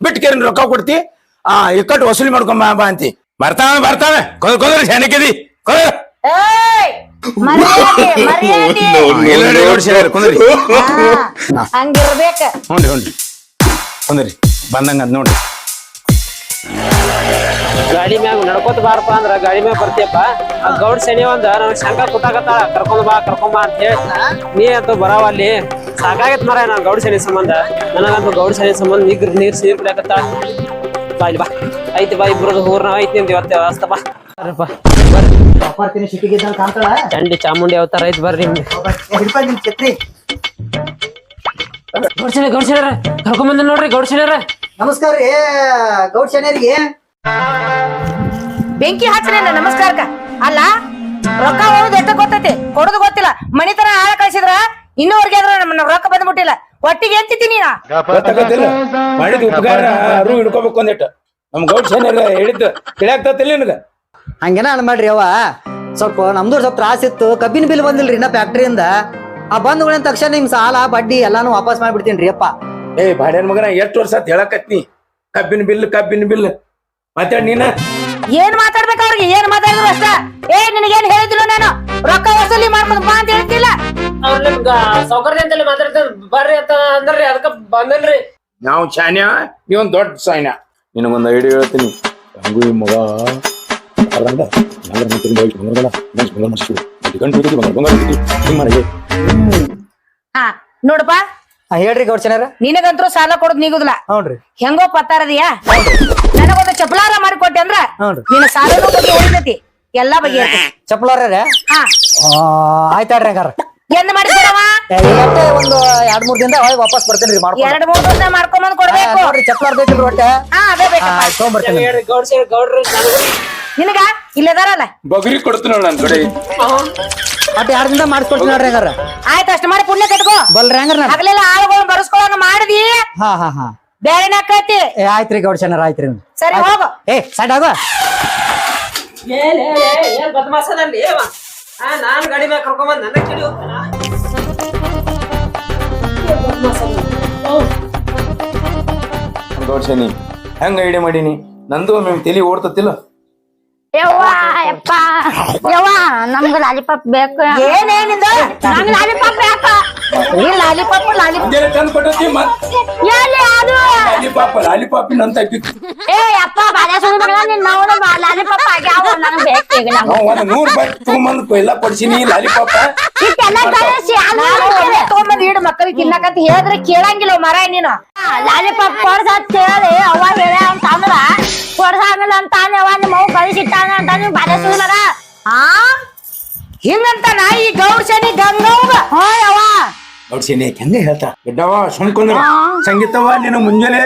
S1: ಬಿಟ್ಟು ಕೇರಿ ರೊಕ್ಕ ಕೊಡ್ತಿ. ಆ ಇಕ್ಕಟ್ಟು ವಸೂಲಿ ಮಾಡ್ಕೊಂಬ ಬಾ ಅಂತಿ. ಬರ್ತಾವ ಬರ್ತಾವ. ಕೊದ ಕೊದ್ರಿ ಶಾನಕಿದಿ ಕೊದ
S2: ಏಯ್ ಮರ್ಯಾದೆ ಮರ್ಯಾದೆ.
S1: ಕುಂದ್ರಿ.
S2: ಹಾ, ಹಂಗಿರ್ಬೇಕ.
S1: ಹ್ಞೂನ್ರಿ ಕುಂದ್ರಿ. ಬಂದಂಗ ನೋಡ್ರಿ.
S4: ಗಾಡಿ ಮ್ಯಾಗ ನಡ್ಕೋತ ಬಾರಪ್ಪ ಅಂದ್ರ ಗಾಡಿ ಮ್ಯಾಗ ಬರ್ತೀಯಪ್ಪ. ಆ ಗೌಡ್ ಸೆಣಿ ಒಂದ ನನ್ ಶಂಕ ಕುಟ್ಟಾಕತ್ತಾಳ ಕರ್ಕೊಂಡ್ ಬಾ ಕರ್ಕೊಂಡ್ ಬಾ ಅಂತ ಹೇಳಿ ನೀ ಅಂತೂ ಬರಾವ ಅಲ್ಲಿ. ಸಾಕಾಗೈತ್ ಮರ ನಾನ್ ಗೌಡ್ ಸೆಣಿ ಸಂಬಂಧ. ನನಗಂತೂ ಗೌಡ್ ಸೆಣಿ ಸಂಬಂಧ ನೀರ್ ನೀರ್ ನೀರ್ ಕುಡಿಯಾಕತ್ತಾಳ ಬಾ ಇಲ್ಲಿ ಬಾ. ಐತಿ ಬಾ ಇಬ್ರದ್ದು ಊರ್ನ ಐತಿ ಅಂತ ಇವತ್ತೆ ಬರ್ರಿ. ಚಂಡಿ ಚಾಮುಂಡಿ ಅವತಾರ ಐತಿ ಬರ್ರಿ ನಿಮ್ದು ಗೌಡ್ಸೇನ ಗೌಡ್ಸೇನ ಕರ್ಕೊಂಡ್ ಬಂದ ನೋಡ್ರಿ ಗೌಡ್ಸೇನಾರ
S7: ನಮಸ್ಕಾರ ರೀ ಗೌಡ್ ಶನಿಯರಿಗೆ.
S2: ಬೆಂಕಿ ಹಚ್ಚನೇನ ನಮಸ್ಕಾರಕ್ಕ. ಅಲ್ಲ ರೊಕ್ಕ ಹೋಗುದು ಎಷ್ಟ ಗೊತ್ತೈತಿ? ಕೊಡೋದು ಗೊತ್ತಿಲ್ಲ. ಮನಿತನ ಆಳ ಕಳ್ಸಿದ್ರ ಇನ್ನೂವರೆಗೆ ಆದ್ರ ನಮ್ಮ ರೊಕ್ಕ ಬಂದ್ಬಿಟ್ಟಿಲ್ಲ. ಒಟ್ಟಿಗೆ
S1: ಗೊತ್ತಾಗತ್ತಿಲ್ಲ. ಮಾಡಿದ ಉಪಕಾರ ಅರು ಹಿಡ್ಕೋಬೇಕು ಅಂದಿಟ್ಟು. ನಮ್ ಗೌಡ್ ಹೇಳಿದ್ದು ತಿಳಿಯಾಗ್ತತಿಲ್ಲ ನಿನಗ?
S7: ಹಂಗೇನ ಅನ್ಬೇಡ್ರಿ ಅವ್ವ. ಸ್ವಲ್ಪ ನಮ್ದು ಸ್ವಲ್ಪ ತ್ರಾಸ ಇತ್ತು. ಕಬ್ಬಿನ ಬಿಲ್ ಬಂದಿಲ್ರಿ ಇನ್ನ ಫ್ಯಾಕ್ಟ್ರಿಯಿಂದ ಆ ಬಂದ್ ತಕ್ಷಣ ನಿಮ್ ಸಾಲ ಬಡ್ಡಿ ಎಲ್ಲಾನು ವಾಪಸ್ ಮಾಡ್ಬಿಡ್ತೀನಿ ರೀ ಅಪ್ಪ.
S1: ಏ ಬಾಡ್ಯಾನ ಮಗನ ಎಷ್ಟು ವರ್ಷ ಆತ್ ಹೇಳಕತ್ನಿ ಕಬ್ಬಿನ ಬಿಲ್ ಕಬ್ಬಿನ ಬಿಲ್. ಮಾತಾಡ್ ನೀನ?
S2: ಏನ್ ಮಾತಾಡ್ಬೇಕು ಅವ್ರಿಗೆ? ಏನ್ ಮಾತಾಡಿದ್ರು ಅಷ್ಟ? ಏ ನಿನಗೇನ್ ಹೇಳಿದ್ರು ನಾನು? ರೊಕ್ಕ ವಸೂಲಿ ಮಾಡ್ಕೊಂಡು ಬಾ ಅಂತ ಹೇಳ್ತಿಲ್ಲ?
S4: ಅವ್ರ ನಿಮ್ಗ ಸೌಕರ್ಯ ಅಂತಲ್ಲಿ ಮಾತಾಡ್ತಾರ ಬರ್ರಿ ಅಂತ ಅಂದ್ರಿ ಅದಕ್ಕ ಬಂದನ್ರಿ
S1: ನಾವು ಶಾನ್ಯ? ನೀವೊಂದ್ ದೊಡ್ಡ ಸಾಯ್ನ ನಿನಗೊಂದ್ ಐಡಿಯಾ ಹೇಳ್ತೀನಿ. ಹಂಗು ಈ ಮಗ ಅರ್ಧಂಡ ನಾಲ್ಕು ನಿಂತ್ಕೊಂಡು ಹೋಗಿ ಬಂಗಾರಗಳ ನೆನ್ಸ್ ಬಂಗಾರ ಮಾಡಿಸ್ತೀವಿ ಗಂಟು ಹಿಂಗ್ ಮಾಡಿ
S2: ಹಾ ನೋಡಪ್ಪ.
S7: ಹಾ, ಹೇಳ್ರಿ ಗೌಡ್ಸೇನಾರ
S2: ನಿನಗಂತೂ ಸಾಲ ಕೊಡೋದ್ ನೀಗುದಿಲ್ಲ.
S7: ಹೌನ್ರಿ.
S2: ಹೆಂಗೋ ಪತ್ತಾರದಿಯಾ ನನಗೊಂದು ಚಪಲಾರ ಮಾಡಿಕೊಟ್ಟೆ ಅಂದ್ರ
S7: ಹ್ಞೂನ್ರಿ
S2: ನಿನ್ನ ಸಾಲನೂ ಬಗ್ಗೆ ಉಳಿತೈತಿ. ಎಲ್ಲಾ ಬಗ್ಗೆ
S7: ಚಪ್ಪಲಾರ
S2: ಹಾ.
S7: ಆಯ್ತಾಡ್ರಿ ಹಂಗಾರ.
S2: ಎಂದ ಮಾಡಿಸ್ಕೊಡವ
S7: ಇವತ್ತೇ ಒಂದು ಎರಡ್ ಮೂರ್ ದಿನದ ಒಳಗೆ ವಾಪಸ್ ಬರ್ತೀನಿ ರೀ ಮಾಡ್ಕೊಂಡು.
S2: ಎರಡ್ ಮೂರ್ ದಿನ ಮಾಡ್ಕೊಂಡ್
S7: ಆ,
S2: ಕೊಡ್ಬೇಕು.
S7: ನೋಡ್ರಿ ಚಪ್ಪಲಾರ್ ಬೇಕಿಲ್ರಿ ಹೊಟ್ಟೆ.
S2: ಹಾ ಅದೇ ಬೇಕಪ್ಪ.
S4: ಹೇಳ್ರಿ ಗೌಡ್ ಸೇರಿ
S2: ನಿನಗ? ಇಲ್ಲದಾರಲ್ಲ
S1: ಬಗ್ರಿ ಕೊಡ್ತೀನಿ ನೋಡ್ ನನ್ ಕಡೆ.
S7: ಎರಡ್ ದಿನ ಮಾಡಿಸ್ಕೊಡ್ತೀನಿ ನೋಡ್ರಿ ಹಂಗಾರ?
S2: ಆಯ್ತು ಅಷ್ಟ ಮಾಡಿ ಪುಣ್ಯ ಕಟ್ಕೋ.
S7: ಬಲ್ರಿ ಹಂಗಾರ ನಾನು?
S2: ಹಗಲೆಲ್ಲ ಆಳುಗಳನ್ನ ಬರಸ್ಕೊಳ್ಳೋಣ ಮಾಡಿದಿ.
S7: ಹಾ ಹಾ ಹಾ.
S2: ಬೇರೆ ಆಕೈತಿ
S7: ಏ ಆಯ್ತ್ರಿ ಗೌಡ್ಸೇನಾರ ಆಯ್ತ್ರಿ
S2: ಸರಿ ಹೋಗು.
S7: ಏ ಸೈಡ್ ಆಗೋ.
S4: ಏನ್ ಏನ್ ಬದ್ಮಾಸದಲ್ಲಿ ಆ ನಾನ್ ಗಾಡಿ ಮ್ಯಾಗ ಕರ್ಕೊಂಬಂದ್ ನನ್ನ ಕಿಡಿ
S1: ಗೌಡ್ ಶನಿ ಹೆಂಗ ಐಡಿಯಾ ಮಾಡೀನಿ? ನಂದು ಒಮ್ಮೆ ತಲಿ ಓಡ್ತತಿಲ್ಲ?
S3: ಯವ್ವ ನಮ್ಗ ಲಾಲಿಪಾಪ್ ಬೇಕು.
S2: ಏನೇನಿದ?
S3: ನಂಗ್ ಲಾಲಿಪಾಪ್ ಬೇಕು.
S2: Lollipop lollipop.
S1: ಮುಂಜಾನೆ ತಂದು ಕೊಟ್ಟತಿ ಮತ್?
S3: ಎಲ್ಲಿ ಅದು.
S1: ಲಾಲಿಪಾಪ್ ಲಾಲಿಪಾಪಿನ ಅಂತ ಹಾಕಿತ್ತು
S3: ಏ ಅಪ್ಪ ಬಾಜಾ ಸುಳಿ ಮಗಳ ನಿನ್ನ ನಾವು ಲಾಲಿಪಾಪ್ ಆಗ್ಯಾವ ನಂಗ್ ಬೇಕು ಈಗ ನಂಗ್
S1: ನಾವು ಒಂದ್ ನೂರ್ ರೂಪಾಯಿ ತಗೊಂಬಂದ್ ಎಲ್ಲ ಪಡ್ಸಿನಿ ಲಾಲಿಪಾಪ.
S3: ಇಷ್ಟೆಲ್ಲ ಕಳಿಸಿ
S2: ತಗೊಂಬಂದ್ ಇಡು ಮಕ್ಕಳಿಗೆ ತಿನ್ನಕಂತ ಹೇಳಿದ್ರೆ ಕೇಳಂಗಿಲ್ಲ ಮರ ನೀನು.
S3: ಲಾಲಿಪಾಪ್ ಕೊಡ್ಸ ಅಂತ ಹೇಳಿ ಅವ್ವ ಹೇಳ ಅಂತ ಅಂದ್ರ ಕೊಡ್ಸಾಗಲ್ಲ ಅಂತ ಅವ್ವ ನಿಮ್ಮ ಅವ್ ಕಳಿಸಿಟ್ಟಾನ ಅಂತ ನೀವು ಮಗ.
S2: ಆ? ಹಿಂಗಂತ ನಾ ಈ ಗೌರ್ ಶನಿ ಗಂಗವ್ಗ
S3: ಹೋ
S1: ಗೌಡ್ ಶನಿ ಹೆಂಗ ಹೇಳ್ತಾ? ಬಿದ್ದವ ಸುಮ್ಕೊಂಡ್ರ. ಸಂಗೀತವ ನೀನು ಮುಂಜಾನೆ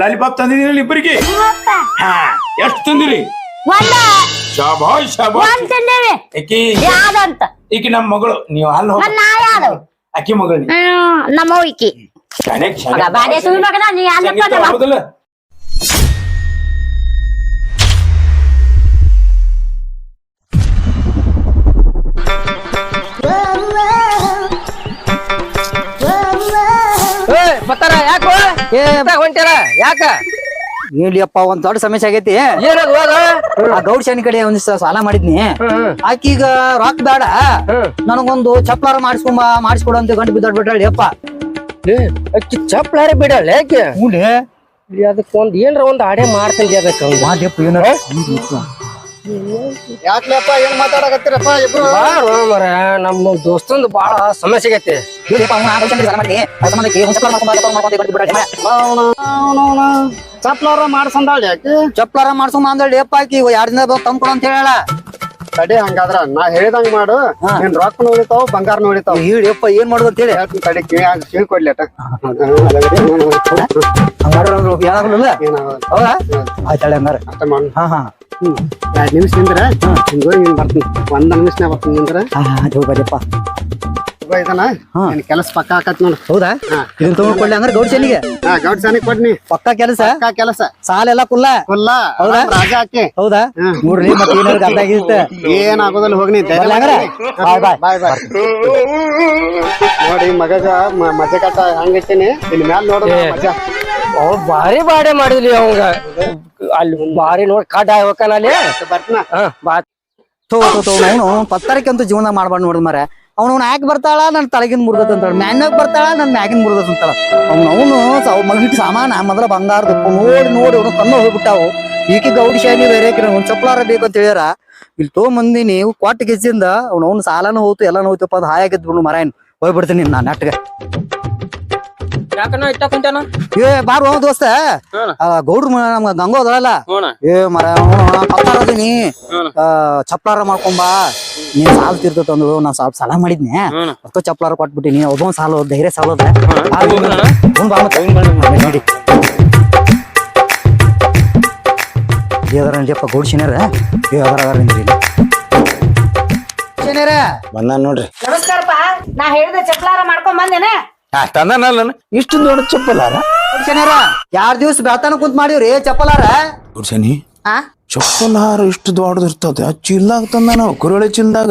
S1: ಲಾಲಿಪಾಪ್ ತಂದಿದ್ದೀನಿ ಇಬ್ಬರಿಗೆ? ಹಾ ಎಷ್ಟು ತಂದಿರಿ? ಶಾಬಾಯ್ ಶಾಬಾಯ್ ಆಕಿ
S3: ಯಾವ್ದಂತ?
S1: ಈಕಿ ನಮ್ಮ ಮಗಳು ನೀವು ಹಾಲ್ ಹೋಗ. ಆಕಿ ಮಗಳು
S3: ನಮ್ಮ ಅವ್ವಿಕಿ ಕನೆಕ್ಷನ್ ಬಾಡೆ ಸುಳಿ ಮಗನ ನೀ ಅಲ್ಲಪ್ಪ
S8: ಬತ್ತಾರ ಯಾಕ?
S7: ಏ
S8: ಹೊಂಟ್ಯಾರ ಯಾಕ?
S7: ಒಂದ್ ದೊಡ್ಡ ಸಮಸ್ಯೆ ಆಗೈತಿ.
S8: ಏನದು ಹೋಗ
S7: ಆ ಗೌಡ್ ಶನಿ ಕಡೆ ಒಂದಿಷ್ಟ ಸಾಲ ಮಾಡಿದ್ನಿ. ಆಕೀಗ ರೊಕ್ಕ ಬೇಡ ನನಗೊಂದು ಚಪ್ಪಾರ ಮಾಡಿಸ್ಕೊಂಬ ಮಾಡಿಸ್ಕೊಡು ಅಂತ ಗಂಟು ಬಿದ್ದಾಡ್ ಬಿಟ್ಟಾಳಿ ಅಪ್ಪ.
S8: ಅಕ್ಕಿ ಚಪ್ಲಾರೆ ಬಿಡಲ್ಲ ಯಾಕೆ? ಅದಕ್ಕೆ ಒಂದ್ ಏನ್ರ ಒಂದ್ ಆಡೆ
S7: ಮಾಡ್ಯಪ್ಪ ಏನಾರ
S9: ಯಾಕ್ಲಪ್ಪ ಏನ್ ಮಾತಾಡಕತ್ತೀರಪ್ಪ ಇಬ್ರು?
S8: ಬಾರ ಮರ ನಮ್ಮ ದೋಸ್ತಂದು ಬಾಳ ಸಮಸ್ಯೆ ಆಗೈತಿ.
S7: ಚಪ್ಲಾರ
S9: ಮಾಡ್ಸಂದಾಳ ಯಾಕೆ?
S7: ಚಪ್ಲಾರ ಮಾಡ್ಸ್ಕೊಂಬ ಅಂದಳಿ ಅಪ್ಪ ಆಕಿ ಎರಡ್ ದಿನ ತಂದ್ಕೊಡು ಅಂತ ಹೇಳ
S9: ತಡಿ ಹಂಗಾದ್ರ ನಾ ಹೇಳಿದಂಗ ಮಾಡು ನಿನ್ ರೊಕ್ಕ ನೋಡಿತಾವ ಬಂಗಾರ ನೋಡಿತಾವ
S7: ಹೇಳಿಯಪ್ಪ ಏನ್ ಮಾಡುದು ಅಂತ ಹೇಳಿ
S9: ಹೇಳ್ತೀನಿ ತಡಿ ಕಿವಿ ಕಿವಿ
S7: ಕೊಡ್ಲೇಟ
S9: ಏನಾಗೋದು
S7: ಹೌದಾ ಆಯ್ತಾಳೆ ಹಂಗಾರ
S9: ಅಷ್ಟ ಮಾಡು
S7: ಹಾ ಹಾ
S9: ಹ್ಮ್ ಎರಡ್ ನಿಮಿಷ ನಿಂದ್ರ ಹಿಂಗ್ ಬರ್ತೀನಿ ಒಂದ್ ನಿಮಿಷ ಬರ್ತೀನಿ ನಿಂದ್ರ
S7: ಹಾ
S9: ನಿನ್ ಕೆಲಸ ಪಕ್ಕ ಆಕತ್ ನೋಡು.
S7: ಹೌದಾ? ಇದನ್ನ ತಗೊಂಡ್ ಕೊಡ್ಲಿ ಅಂದ್ರೆ ಗೌಡ್ ಶನಿಗೆ
S9: ಹಾ ಗೌಡ್ ಸಾನಿ ಕೊಡ್ನಿ.
S7: ಪಕ್ಕ ಕೆಲಸ?
S9: ಪಕ್ಕ ಕೆಲಸ.
S7: ಸಾಲ ಎಲ್ಲ ಕುಲ್ಲ?
S9: ಕುಲ್ಲ.
S7: ಹೌದಾ?
S9: ರಾಜ ಹಾಕಿ
S7: ಹೌದಾ? ನೋಡ್ರಿ ಮತ್ತೆ ಏನಾದ್ರು ಅರ್ಧ ಆಗಿರುತ್ತೆ
S9: ಏನಾಗೋದಿಲ್ಲ ಹೋಗ್ನಿ.
S7: ಬರ್ಲಿ ಹಂಗಾರ? ಬಾಯ್ ಬಾಯ್.
S9: ಬಾಯ್ ಬಾಯ್. ನೋಡಿ ಮಗಗ ಮ- ಮಜಾ ಕಟ್ಟ ಹಂಗಿಟ್ಟಿನಿ ಇಲ್ಲಿ ಮ್ಯಾಲ ನೋಡು ಮಜಾ.
S8: ಅವ್ ಭಾರಿ ಬಾಡೆ ಮಾಡಿದ್ಲಿ ಅವಂಗ. ಅಲ್ಲಿ ಭಾರಿ ನೋಡಿ ಕಾಟ ಹೋಗ್ಕನ ಅಲ್ಲಿ.
S9: ಬರ್ತೀನ?
S8: ಹಾ ಬಾ.
S7: ತೋ ತೋ ಥೋ ಅವನು ಪತ್ತರಕ್ಕೆ ಅಂತೂ ಜೀವನ ಮಾಡ್ಬಾರ್ದು ನೋಡಿದ್ ಮರ ಅವನು ಯಾಕೆ ಬರ್ತಾಳ ನನ್ ತಳಗಿನ ಮುರ್ದತ್ ಅಂತಾಳ. ಮ್ಯಾನ್ಯಾಗ ಬರ್ತಾಳ ನನ್ನ ಮ್ಯಾಗಿನ ಮುರ್ದತ್ ಅಂತಾಳ. ಅವ್ನು ಅವನು ಮಗಿಟ್ಟು ಸಾಮಾನ ಮೊದಲ ಬಂಗಾರದ ನೋಡಿ ನೋಡಿ ಅವನು ಕಣ್ಣು ಹೋಗ್ಬಿಟ್ಟಾವು. ಈಕೆ ಗೌಡಿ ಶಾನಿ ಬೇರೆ ಒಂದ್ ಚಪ್ಪಲಾರ ಬೇಕು ಅಂತ ಹೇಳ್ಯಾರ. ಇಲ್ಲಿ ತೊಗೊಂಬಂದಿ ನೀವು ಕೊಟ್ಟ ಗೆಜ್ಜಿಂದ ಅವನವನು ಅವ್ನು ಸಾಲನೂ ಹೋಯ್ತು ಎಲ್ಲಾನು ಹೋಯ್ತಪ್ಪ ಅದು ಹಾಯಾಗಿದ್ ಬಿಡು ಮರ ಏನು ಹೋಗ್ಬಿಡ್ತೀನಿ ನಾನು
S8: ಇಟ್ಟ ಕುಂತಾನ
S7: ಏ ಬಾರು ದೋಸ್ತ. ಗೌಡ್ರು ನಮ್ಗ ಗಂಗೋ ಅದಲ್ಲ ಏ ಮರ ಪತ್ತಾರದೀನಿ ಚಪ್ಲಾರ ಮಾಡ್ಕೊಂಬಾ ನೀನ್ ಸಾಲ ತೀರ್ತೈತ ಅಂದ್ರು ನಾ ಸ್ವಲ್ಪ ಸಾಲ ಮಾಡಿದ್ನೆ. ಅಷ್ಟು ಕೊಟ್ಬಿಟ್ಟಿ ಕೊಟ್ಬಿಟ್ಟಿನಿ ಒಬ್ಬೊಂದ್ ಸಾಲ ಧೈರ್ಯ ಸಾಲ. ನಡಿ. ಏದಾರ ಅಂಜಪ್ಪ ಗೌಡ್ ಅದಾರ ನಿಂದ್ರಿ.
S1: ಬಂದ ನೋಡ್ರಿ.
S2: ನಮಸ್ಕಾರಪ್ಪ. ನಾ ಹೇಳಿದ ಚಪ್ಪಲಾರ ಮಾಡ್ಕೊಂಡ್ ಬಂದೇನೆ.
S1: ಅಷ್ಟಂದನಲ್ಲ ಇಷ್ಟು ದೊಡ್ಡ ಚಪ್ಪಲಾರ?
S7: ಶನಿಯಾರ ಯಾರ್ ದಿವ್ಸ ಬೆಳತಾನ ಕುಂತ್ ಮಾಡಿವ್ರಿ ಚಪ್ಪಲಾರ?
S1: ಶನಿ.
S2: ಆ?
S1: ಚಪ್ಪಲ್ ಹಾರ ಇಷ್ಟು ದೊಡ್ಡದಿರ್ತದೆ ಆ ಚೀಲ್ದಾಗ ತಂದ ನಾವು ಕುರುಳೆ ಚೀಲ್ದಾಗ.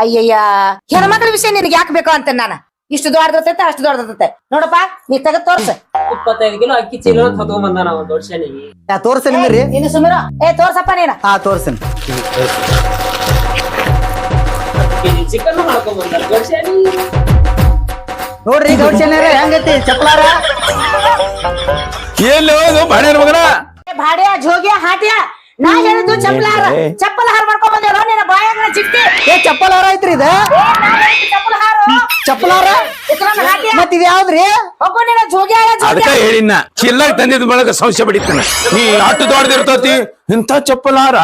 S2: ಅಯ್ಯಯ್ಯ ಹೆಣ್ಮಕ್ಳ ವಿಷಯ ನಿನಗೆ ಯಾಕೆ ಬೇಕು ಅಂತ ನಾನು. ಇಷ್ಟು ದೊಡ್ಡದಿರ್ತೈತೆ ಅಷ್ಟು ದೊಡ್ಡದಿರ್ತೈತೆ ನೋಡಪ್ಪ ನೀ ತೆಗೆದ್ ತೋರ್ಸ.
S4: ಇಪ್ಪತ್ತೈದು ಕಿಲೋ ಅಕ್ಕಿ ಚೀಲ ತಗೊಂಡ್ ಬಂದ ನಾವು ದೊಡ್ಡ ಶನಿ.
S7: ಯಾ ತೋರ್ಸ ನಿಮ್ರಿ
S2: ಇನ್ನು ಸುಮಿರ ಏ ತೋರ್ಸಪ್ಪ ನೀನ.
S7: ಹಾ ತೋರ್ಸನ್
S4: ಚಿಕನ್ ಮಾಡ್ಕೊಂಡ್ ಬಂದ ದೊಡ್ಡ ಶನಿ.
S7: ನೋಡ್ರಿ ಹೆಂಗೈತಿ ಚಪ್ಪಲಾರ
S1: ಏನು ಮಗನ?
S2: ಭಾಡ್ಯ ಜೋಗ್ಯ ಹಾಟ್ಯ ನಾ ಹೇಳಿದ್ದು ಚಪ್ಪಲಾರ
S1: ಹಾರ
S2: ಚಪ್ಪಲ ಹಾರ ಮಾಡ್ಕೊಂಡ್ ಬಂದೇವ ನಿನ್ನ ಬಾಯಾಗ ಚಿಟ್ಟಿ.
S7: ಏ ಚಪ್ಪಲಾರ ಐತ್ರಿ ಇದ?
S2: ಚಪ್ಪಲ ಹಾರು
S7: ಚಪ್ಪಲಾರ
S2: ಇದ್ರನ್ನ ಹಾಟ್ಯ.
S7: ಮತ್ ಇದ್ ಯಾವ್ದ್ರಿ?
S2: ಹೋಗೋ ನಿನ್ನ ಜೋಗ್ಯ
S1: ಅದಕ್ಕ ಹೇಳಿನ ಚಿಲ್ಲಾಗ ತಂದಿದ್ ಬಳಗ ಸಂಶಯ ಬಿಡಿತಾನ ನೀ ಅಟ್ಟು ದೊಡ್ಡದಿರ್ತತಿ ಇಂಥ ಚಪ್ಪಲ ಹಾರ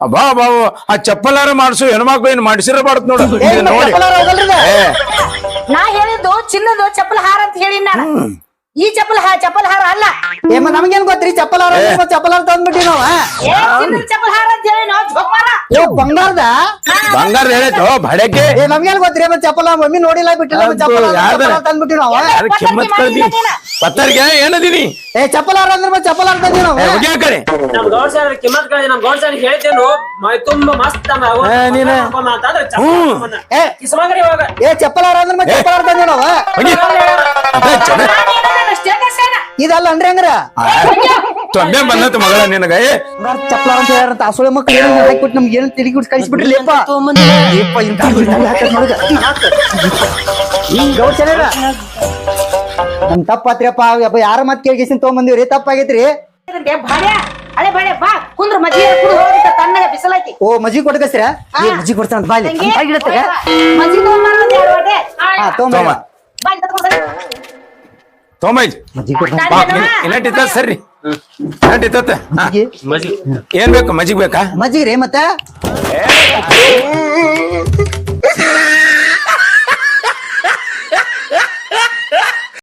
S1: ಬಾ ಬಾ ಆ ಚಪ್ಪಲಾರ ಹಾರ ಮಾಡಿಸು ಹೆಣ್ಮಕ್ಳು ಏನ್ ಮಾಡಿಸಿರಬಾರ್ದು ನೋಡು. ನೋಡಿ.
S2: ನಾ ಹೇಳಿದ್ದು ಚಿನ್ನದು ಚಪ್ಪಲ ಹಾರ ಅಂತ ಹೇಳಿ ನಾನು. ಈ ಚಪ್ಪಲ್ ಹಾರ ಚಪ್ಪಲ ಹಾರ ಅಲ್ಲ
S7: ಏಮ ನಮ್ಗೇನ್ ಗೊತ್ತ್ರಿ ಚಪ್ಪಲಾರ ಹಾರ ಚಪ್ಪಲ್ ಹಾರ ತಂದ್ಬಿಟ್ಟಿ ನಾವ
S2: ಏ ಚಪ್ಪಲ ಹಾರ ಅಂತ ಹೇಳಿ ನಾವು
S7: ಬಂಗಾರದ
S1: ಬಂಗಾರ ಹೇಳೈತೋ ಭಾಡ್ಯಕ್ಕೆ
S7: ಏ ನಮ್ಗೇನ್ ಗೊತ್ತ್ರಿ ಮತ್ ಚಪ್ಪಲ ಮಮ್ಮಿ ನೋಡಿಲ್ಲ ಬಿಟ್ಟಿಲ್ಲ
S1: ಚಪ್ಪಲ್?
S7: ಚಪ್ಪಲಾರ ತಂದ್ಬಿಟ್ಟಿ ನಾವ
S1: ಕಿಮ್ಮತ್ ಕಳ್ದಿ ಪತ್ತರ್ಗೆ ಏನದೀನಿ
S7: ಏ ಚಪ್ಪಲಾರ ಅಂದ್ರೆ ಚಪ್ಪಲ್ ಹಾರ ತಂದಿ ನಾವ
S1: ಹೋಗ್ಯಾ ಕಡೆ
S4: ನಮ್ ಗೌಡ್ ಸರ್ ಕಿಮ್ಮತ್ ಕಳಿ ನಮ್ ಗೌಡ್ ಸರ್ ಹೇಳ್ತೇನು ಮೈ ತುಂಬಾ ಮಸ್ತ್ ಅಮ್ಮ
S1: ಏ, ನೀನೆ.
S4: ಚಪ್ಪಲ್.
S7: ಏ
S4: ಕಿಸ್ಮಂಗ್ರಿ ಇವಾಗ
S7: ಏ ಚಪ್ಪಲಾರ ಅಂದ್ರೆ ಚಪ್ಪಲ್ ಹಾರ ತಂದಿ ನಾವ ಇದಲ್ಲ ಅಂದ್ರೆ ಹಂಗ್ರ?
S1: ತೊಂಬೆ ಬಂದತ್ ಮಗಳ ನಿನಗ.
S7: ಚಪ್ಪಲ ಅಂತ ಹೇಳ್ಯಾರಂತ ಅಸೊಳೆ ಮಕ್ಳು ಏನ್ ಹಾಕ್ಬಿಟ್ಟು ನಮ್ಗೆ ಏನ್ ತಿರುಗಿ ಬಿಟ್ಟು ಕಳಿಸ್ಬಿಟ್ರಿ ಲೇಪ ಲೇಪ ಇಂತ ನಮ್ ತಪ್ಪಾತ್ರಿಯಪ್ಪ ಯಪ್ಪ ಯಾರ ಮತ್ ಕೇಳ್ಕೇಸಿನ್ ತಗೊಂಬಂದಿವ್ರಿ. ತಪ್ಪಾಗೈತ್ರಿ.
S2: ಹಳೆ ಬಾ ಕುಂದ್ರ ಹೋಗಿದ್ದ ತಣ್ಣಗ
S7: ಓ ಮಜ್ಜಿ ಕೊಡ್ಕಸ್ರ ಏ ಮಜ್ಜಿ ಕೊಡ್ತಾನ. ಹಾ.
S2: ಬಾ, ತಗೊಂಡ್ ಬರ್ರಿ.
S1: ತೊಂಬೈಜ್ ಇಲ್ಲಟ್ಟಿತ್ತ ಸರಿ.
S7: ಇಲ್ಲಟ್ಟಿತ್ತ
S1: ಏನ್ ಬೇಕು ಮಜ್ಜಿಗೆ ಬೇಕಾ?
S7: ಮಜ್ಜಿಗೆ ರೀ ಮತ್ತ?